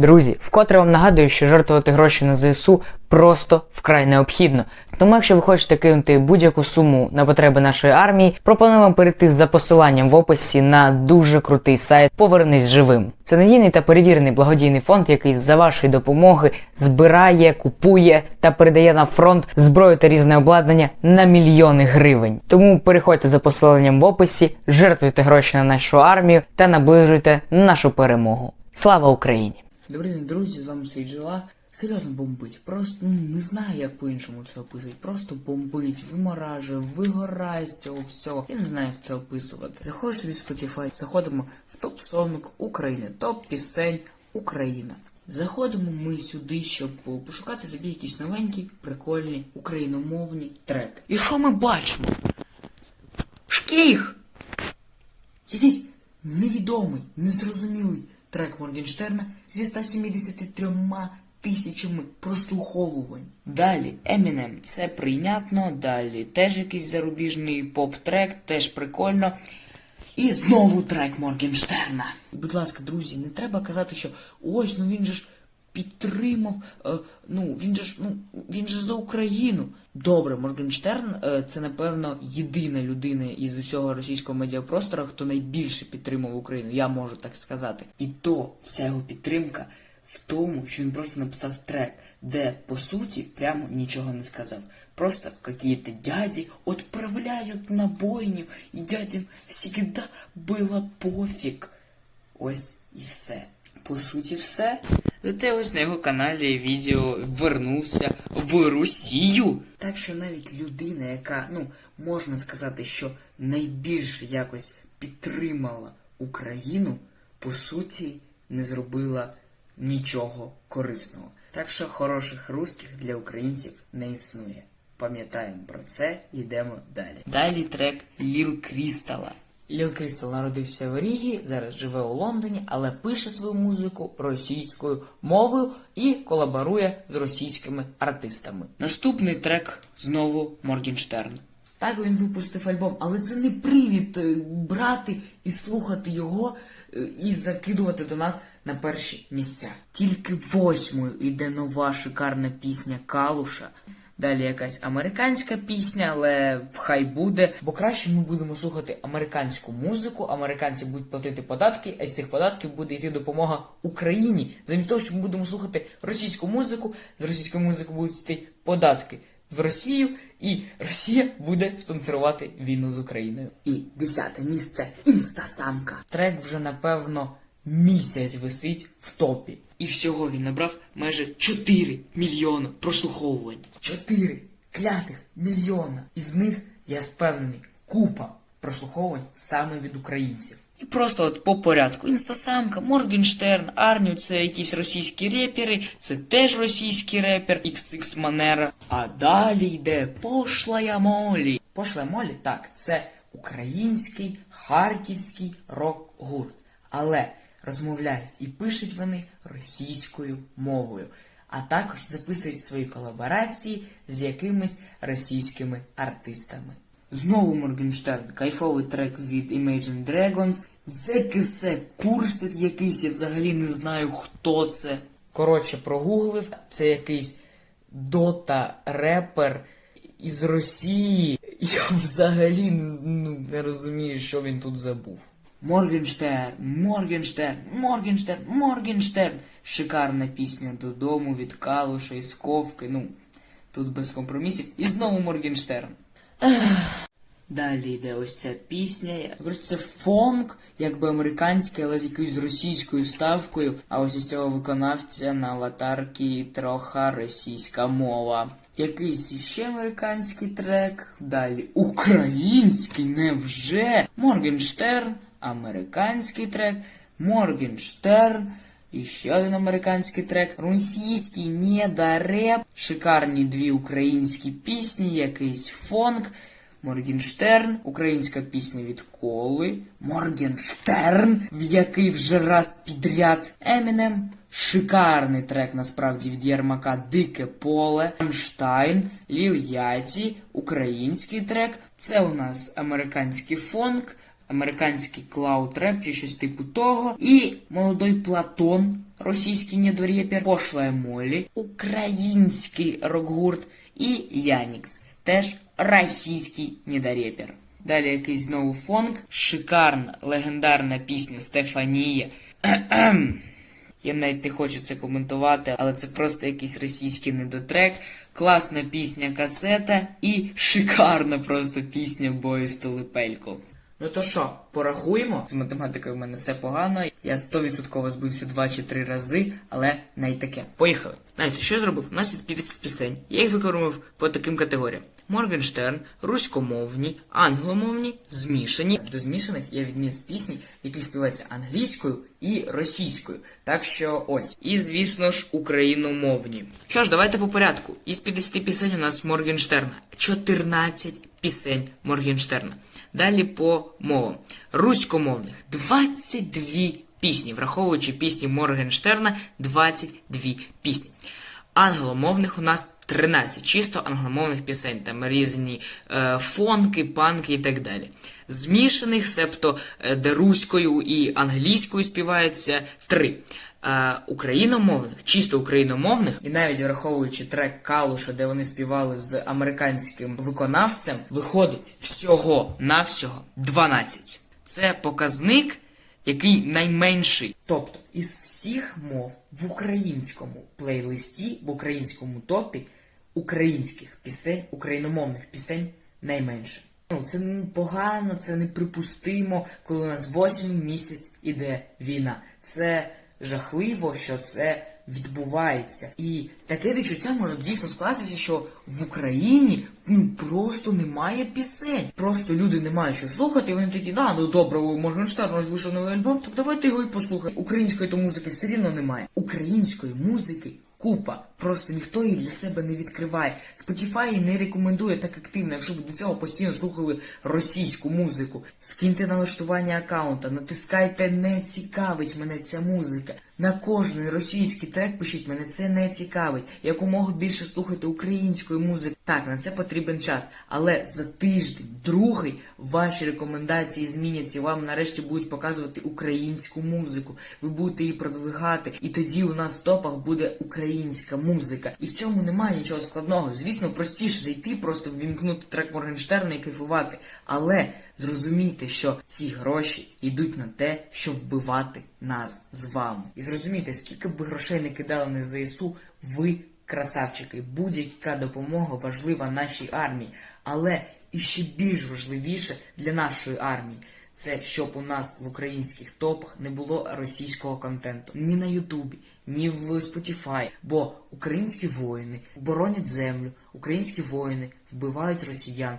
Друзі, вкотре вам нагадую, що жертвувати гроші на ЗСУ просто вкрай необхідно. Тому, якщо ви хочете кинути будь-яку суму на потреби нашої армії, пропоную вам перейти за посиланням в описі на дуже крутий сайт Повернись живим. Це надійний та перевірений благодійний фонд, який за вашої допомоги збирає, купує та передає на фронт зброю та різне обладнання на мільйони гривень. Тому переходьте за посиланням в описі, жертвуйте гроші на нашу армію та наближуйте нашу перемогу. Слава Україні! Добрий день, друзі, з вами Сейджела. Серйозно бомбить. Просто ну, не знаю, як по-іншому це описувати. Просто бомбить, виморажує, вигорає з цього всього. Я не знаю, як це описувати. Заходиш собі в Spotify, заходимо в топ сонг України, топ пісень Україна. Заходимо ми сюди, щоб пошукати собі якісь новенькі, прикольні, україномовні треки. І що ми бачимо? Шкіх! Якийсь невідомий, незрозумілий трек Моргенштерна зі 173 тисячами прослуховувань. Далі Eminem, це прийнятно, далі теж якийсь зарубіжний поп-трек, теж прикольно. І знову трек Моргенштерна. Будь ласка, друзі, не треба казати, що ось, ну він же ж підтримав, е, ну він же ж, ну він же за Україну. Добре, Моргенштерн е, це напевно єдина людина із усього російського медіапростору, хто найбільше підтримав Україну. Я можу так сказати. І то вся його підтримка в тому, що він просто написав трек, де по суті прямо нічого не сказав. Просто какие-то дяди отправляют на бойню, і дядям всегда было пофіг. Ось і все. По суті, все. Зате ось на його каналі відео вернувся в Росію. Так що навіть людина, яка, ну, можна сказати, що найбільше якось підтримала Україну, по суті, не зробила нічого корисного. Так що хороших русських для українців не існує. Пам'ятаємо про це, йдемо далі. Далі трек Ліл Крістала. Ліл Крістал народився в Рігі, зараз живе у Лондоні, але пише свою музику російською мовою і колаборує з російськими артистами. Наступний трек знову Моргенштерн. Так він випустив альбом, але це не привід е, брати і слухати його е, і закидувати до нас на перші місця. Тільки восьмою йде нова шикарна пісня Калуша. Далі якась американська пісня, але хай буде. Бо краще ми будемо слухати американську музику, американці будуть платити податки, а з цих податків буде йти допомога Україні. Замість того, що ми будемо слухати російську музику, з російської музики будуть йти податки в Росію, і Росія буде спонсорувати війну з Україною. І десяте місце інстасамка. Трек вже напевно місяць висить в топі. І всього він набрав майже 4 мільйони прослуховувань. 4 клятих мільйона. Із них, я впевнений, купа прослуховувань саме від українців. І просто от по порядку. Інстасамка, Моргенштерн, Арню, це якісь російські репери, це теж російський репер, XX Манера. А далі йде Пошлая Молі. Пошлая Молі, так, це український харківський рок-гурт. Але розмовляють і пишуть вони російською мовою, а також записують свої колаборації з якимись російськими артистами. Знову Моргенштерн, кайфовий трек від Imagine Dragons, ЗКС Курсет якийсь, я взагалі не знаю хто це. Коротше, прогуглив, це якийсь дота репер із Росії. Я взагалі ну, не розумію, що він тут забув. Моргенштерн, Моргенштерн, Моргенштерн, Моргенштерн. Шикарна пісня додому від Калуша і Сковки. Ну, тут без компромісів. І знову Моргенштерн. Далі йде ось ця пісня. Коротше, це фонк, якби американський, але з якоюсь російською ставкою. А ось із цього виконавця на аватарці троха російська мова. Якийсь іще американський трек. Далі український, невже? Моргенштерн, американський трек, Моргенштерн. І ще один американський трек. Російський недореп. Шикарні дві українські пісні, якийсь фонк. Моргенштерн, українська пісня від Коли, Моргенштерн, в який вже раз підряд Емінем, шикарний трек насправді від Єрмака Дике поле, Рамштайн, Ліл Яті, український трек. Це у нас американський фонк, американський клауд реп чи щось типу того. І молодой Платон, російський недорепер, пошла Молі, український рок-гурт і Янікс, теж російський недорепер. Далі якийсь знову фонк, шикарна легендарна пісня Стефанія. Я навіть не хочу це коментувати, але це просто якийсь російський недотрек. Класна пісня касета і шикарна просто пісня бою Столипелько. Ну то що, порахуємо? З математикою в мене все погано. Я 100% збився 2 чи 3 рази, але не й таке. Поїхали. Знаєте, що я зробив? У нас є 50 пісень. Я їх виконував по таким категоріям. Моргенштерн, руськомовні, англомовні, змішані. До змішаних я відніс пісні, які співаються англійською і російською. Так що ось. І, звісно ж, україномовні. Що ж, давайте по порядку. Із 50 пісень у нас Моргенштерна. 14 пісень Моргенштерна. Далі по мовам. Руськомовних 22 пісні, враховуючи пісні Моргенштерна, 22 пісні. Англомовних у нас 13 чисто англомовних пісень, там різні е, фонки, панки і так далі. Змішаних, себто е, де руською і англійською співається 3. Е, україномовних, чисто україномовних, і навіть враховуючи трек Калуша, де вони співали з американським виконавцем, виходить всього навсього 12. Це показник який найменший. Тобто, із всіх мов в українському плейлисті, в українському топі українських пісень, україномовних пісень найменше. Ну, це погано, це неприпустимо, коли у нас восьмий місяць іде війна. Це жахливо, що це відбувається. І таке відчуття може дійсно скластися, що в Україні ну просто немає пісень. Просто люди не мають що слухати, і вони такі, да, ну добре, у Моргенштерна вийшов новий альбом, так давайте його і послухаємо. Української то музики все рівно немає. Української музики купа. Просто ніхто її для себе не відкриває. Spotify не рекомендує так активно, якщо ви до цього постійно слухали російську музику. Скиньте налаштування аккаунта, натискайте не цікавить мене ця музика. На кожний російський трек пишіть мене це не цікавить. Якомога більше слухайте української музики. Так, на це потрібен час. Але за тиждень, другий, ваші рекомендації зміняться. і Вам нарешті будуть показувати українську музику. Ви будете її продвигати, і тоді у нас в топах буде українська музика. І в цьому немає нічого складного. Звісно, простіше зайти, просто ввімкнути трек Моргенштерна і кайфувати. Але зрозумійте, що ці гроші йдуть на те, щоб вбивати нас з вами. І зрозумійте, скільки б ви грошей не кидали на ЗСУ, ви красавчики. Будь-яка допомога важлива нашій армії. Але і ще більш важливіше для нашої армії. Це щоб у нас в українських топах не було російського контенту ні на Ютубі, ні в Spotify. Бо українські воїни боронять землю, українські воїни вбивають росіян.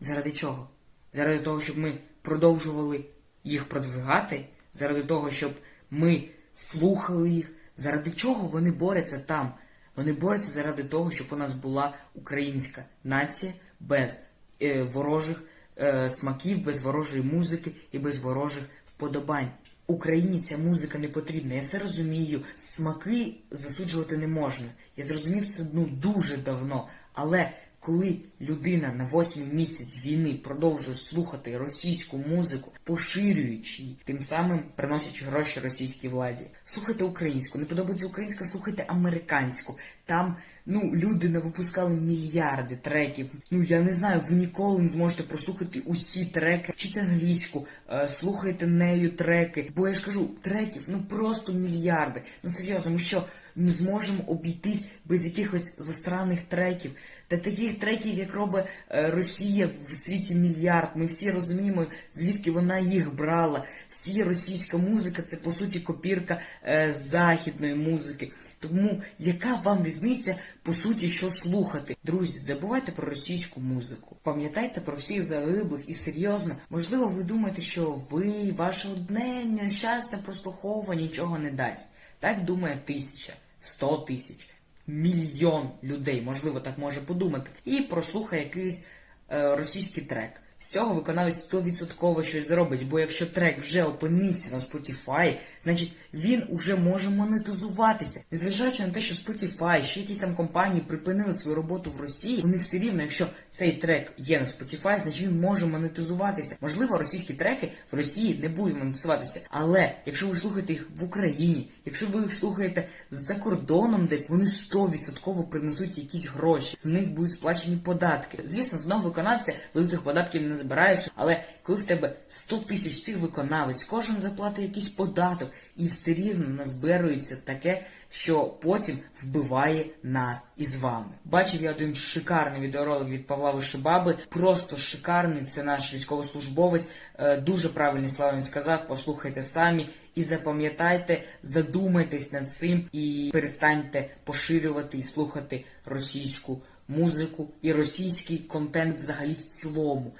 Заради чого? Заради того, щоб ми продовжували їх продвигати, заради того, щоб ми слухали їх. Заради чого вони борються там? Вони борються заради того, щоб у нас була українська нація без е, ворожих е, смаків, без ворожої музики і без ворожих вподобань. Україні ця музика не потрібна. Я все розумію. Смаки засуджувати не можна. Я зрозумів це ну дуже давно. Але коли людина на восьмий місяць війни продовжує слухати російську музику, поширюючи її, тим самим приносячи гроші російській владі, слухайте українську, не подобається українська, слухайте американську. Там ну люди не випускали мільярди треків. Ну я не знаю, ви ніколи не зможете прослухати усі треки. Вчіть англійську, е, слухайте нею треки. Бо я ж кажу, треків ну просто мільярди. Ну серйозно, ми що? Не зможемо обійтись без якихось застранних треків. Та таких треків, як робить е, Росія в світі мільярд. Ми всі розуміємо, звідки вона їх брала. Всі російська музика це по суті копірка е, західної музики. Тому яка вам різниця по суті, що слухати? Друзі, забувайте про російську музику. Пам'ятайте про всіх загиблих і серйозно, можливо, ви думаєте, що ви, ваше одне нещасне прослуховування нічого не дасть. Так думає тисяча, сто тисяч мільйон людей, можливо, так може подумати, і прослухає якийсь е, російський трек. З цього виконавець 100% щось зробить, бо якщо трек вже опинився на Spotify, значить він уже може монетизуватися. Незважаючи на те, що Spotify, ще якісь там компанії припинили свою роботу в Росії, вони все рівно, якщо цей трек є на Spotify, значить він може монетизуватися. Можливо, російські треки в Росії не будуть монетизуватися. Але якщо ви слухаєте їх в Україні, якщо ви їх слухаєте за кордоном десь, вони 100% принесуть якісь гроші. З них будуть сплачені податки. Звісно, з одного виконавця великих податків не збираєш, але коли в тебе 100 тисяч цих виконавець, кожен заплатить якийсь податок, і все рівно назбирується таке, що потім вбиває нас із вами. Бачив я один шикарний відеоролик від Павла Вишибаби. Просто шикарний. Це наш військовослужбовець. Е, Дуже правильні слова він сказав. Послухайте самі. І запам'ятайте, задумайтесь над цим і перестаньте поширювати і слухати російську музику і російський контент взагалі в цілому.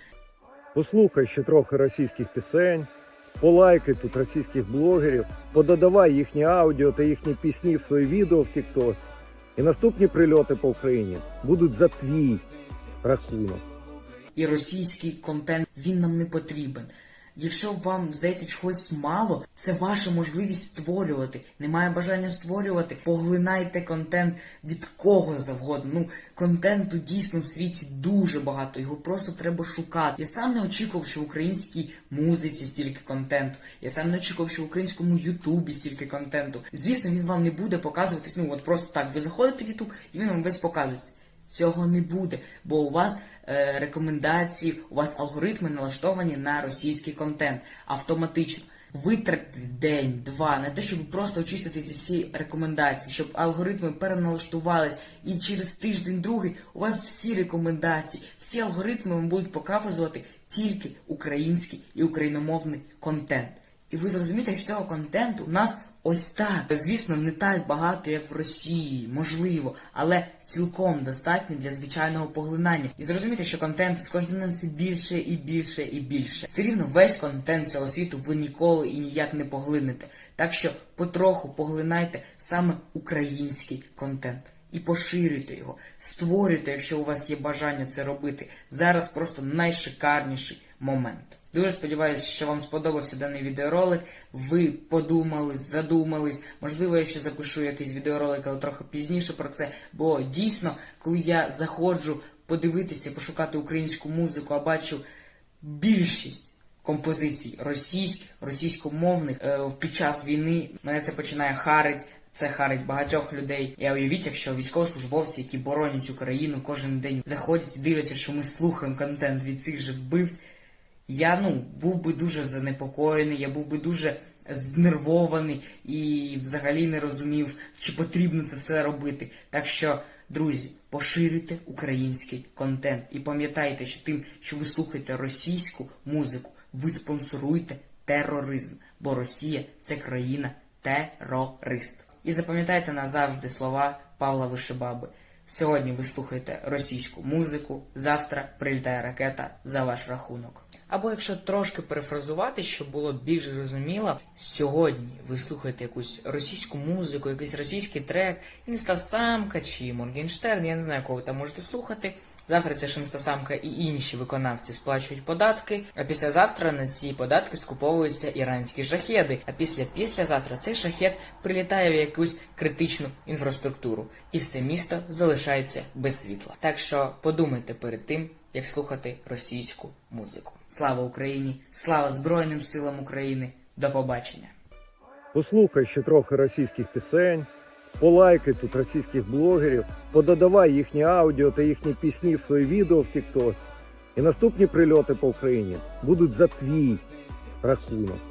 Послухай ще трохи російських пісень, полайкай тут російських блогерів, пододавай їхні аудіо та їхні пісні в свої відео в Тіктоці. І наступні прильоти по Україні будуть за твій рахунок. і російський контент він нам не потрібен. Якщо вам здається чогось мало, це ваша можливість створювати. Немає бажання створювати. Поглинайте контент від кого завгодно. Ну контенту дійсно в світі дуже багато. Його просто треба шукати. Я сам не очікував, що в українській музиці стільки контенту. Я сам не очікував, що в українському Ютубі стільки контенту. Звісно, він вам не буде показуватись. Ну от просто так. Ви заходите в Ютуб і він вам весь показується. Цього не буде, бо у вас е, рекомендації, у вас алгоритми налаштовані на російський контент автоматично. Витратьте день-два на те, щоб просто очистити ці всі рекомендації, щоб алгоритми переналаштувались, і через тиждень другий у вас всі рекомендації, всі алгоритми вам будуть показувати тільки український і україномовний контент. І ви зрозумієте, що цього контенту у нас ось так. Звісно, не так багато, як в Росії, можливо, але цілком достатньо для звичайного поглинання. І зрозуміти, що контент з кожним днем все більше і більше і більше. Все рівно весь контент цього світу ви ніколи і ніяк не поглинете. Так що потроху поглинайте саме український контент. І поширюйте його, створюйте, якщо у вас є бажання це робити. Зараз просто найшикарніший момент. Дуже сподіваюся, що вам сподобався даний відеоролик. Ви подумали, задумались. Можливо, я ще запишу якийсь відеоролик, але трохи пізніше про це. Бо дійсно, коли я заходжу подивитися, пошукати українську музику, а бачу більшість композицій російських, російськомовних е, під час війни, мене це починає харить. Це харить багатьох людей. Я уявіть, якщо військовослужбовці, які боронять Україну, кожен день заходять і дивляться, що ми слухаємо контент від цих же вбивць. Я ну був би дуже занепокоєний, я був би дуже знервований і взагалі не розумів, чи потрібно це все робити. Так що, друзі, поширюйте український контент і пам'ятайте, що тим, що ви слухаєте російську музику, ви спонсоруєте тероризм, бо Росія це країна терорист. І запам'ятайте назавжди слова Павла Вишибаби. Сьогодні ви слухаєте російську музику, завтра прилітає ракета за ваш рахунок. Або якщо трошки перефразувати, щоб було більш зрозуміло, сьогодні ви слухаєте якусь російську музику, якийсь російський трек, Інстасамка чи Моргенштерн, я не знаю, кого ви там можете слухати. Завтра ця ж Інстасамка і інші виконавці сплачують податки, а післязавтра на ці податки скуповуються іранські шахеди. А після післязавтра цей шахет прилітає в якусь критичну інфраструктуру, і все місто залишається без світла. Так що подумайте перед тим, як слухати російську музику. Слава Україні! Слава Збройним силам України! До побачення! Послухай ще трохи російських пісень, полайкай тут російських блогерів, пододавай їхні аудіо та їхні пісні в свої відео в Тіктоці. І наступні прильоти по Україні будуть за твій рахунок.